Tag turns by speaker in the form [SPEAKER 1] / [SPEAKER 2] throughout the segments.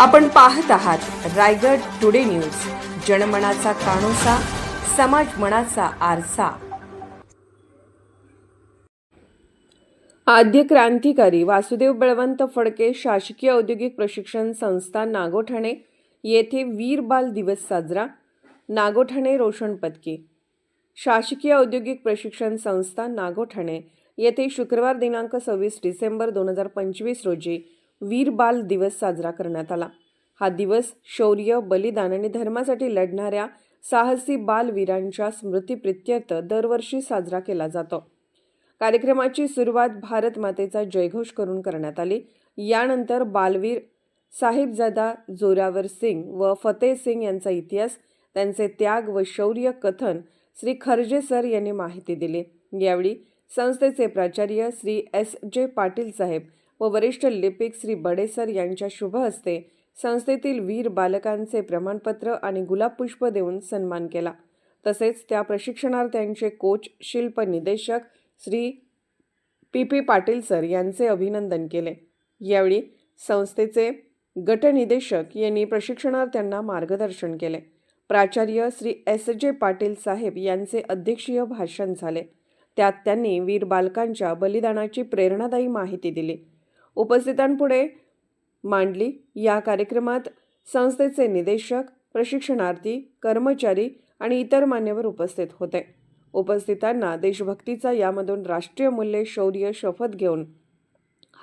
[SPEAKER 1] आपण पाहत आहात रायगड टुडे न्यूज. जनमनाचा कानोसा समाज मनाचा आरसा. आद्य क्रांतिकारी वासुदेव बळवंत फडके शासकीय औद्योगिक प्रशिक्षण संस्था नागोठाणे येथे वीर बाल दिवस साजरा. नागोठाणे रोशन पदके. शासकीय औद्योगिक प्रशिक्षण संस्था नागोठाणे येथे शुक्रवार दिनांक सव्वीस डिसेंबर दोन हजार पंचवीस रोजी वीर बाल दिवस साजरा करण्यात आला. हा दिवस शौर्य बलिदान आणि धर्मासाठी लढणाऱ्या साहसी बालवीरांच्या स्मृतीप्रित्यर्थ दरवर्षी साजरा केला जातो. कार्यक्रमाची सुरुवात भारत मातेचा जयघोष करून करण्यात आली. यानंतर बालवीर साहिबजादा जोरावर सिंग व फतेह सिंग यांचा इतिहास त्यांचे त्याग व शौर्य कथन श्री खर्जे सर यांनी माहिती दिली. यावेळी संस्थेचे प्राचार्य श्री एस जे पाटील साहेब व वरिष्ठ लिपिक श्री बडे सर यांच्या शुभ हस्ते संस्थेतील वीर बालकांचे प्रमाणपत्र आणि गुलाबपुष्प देऊन सन्मान केला. तसेच त्या प्रशिक्षणार्थ्यांचे कोच शिल्प निदेशक Shri P P Patil sir यांचे अभिनंदन केले. यावेळी संस्थेचे गटनिदेशक यांनी प्रशिक्षणार्थ्यांना मार्गदर्शन केले. प्राचार्य श्री एस जे पाटील साहेब यांचे अध्यक्षीय भाषण झाले. त्यात त्यांनी वीर बालकांच्या बलिदानाची प्रेरणादायी माहिती दिली. उपस्थितांपुढे मांडली. या कार्यक्रमात संस्थेचे निदेशक प्रशिक्षणार्थी कर्मचारी आणि इतर मान्यवर उपस्थित होते. उपस्थितांना देशभक्तीचा यामधून राष्ट्रीय मूल्ये शौर्य शपथ घेऊन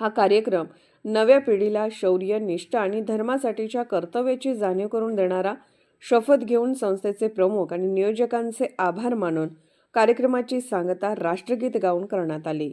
[SPEAKER 1] हा कार्यक्रम नव्या पिढीला शौर्य निष्ठा आणि धर्मासाठीच्या कर्तव्याची जाणीव करून देणारा शपथ घेऊन संस्थेचे प्रमुख आणि नियोजकांचे आभार मानून कार्यक्रमाची सांगता राष्ट्रगीत गाऊन करण्यात आली.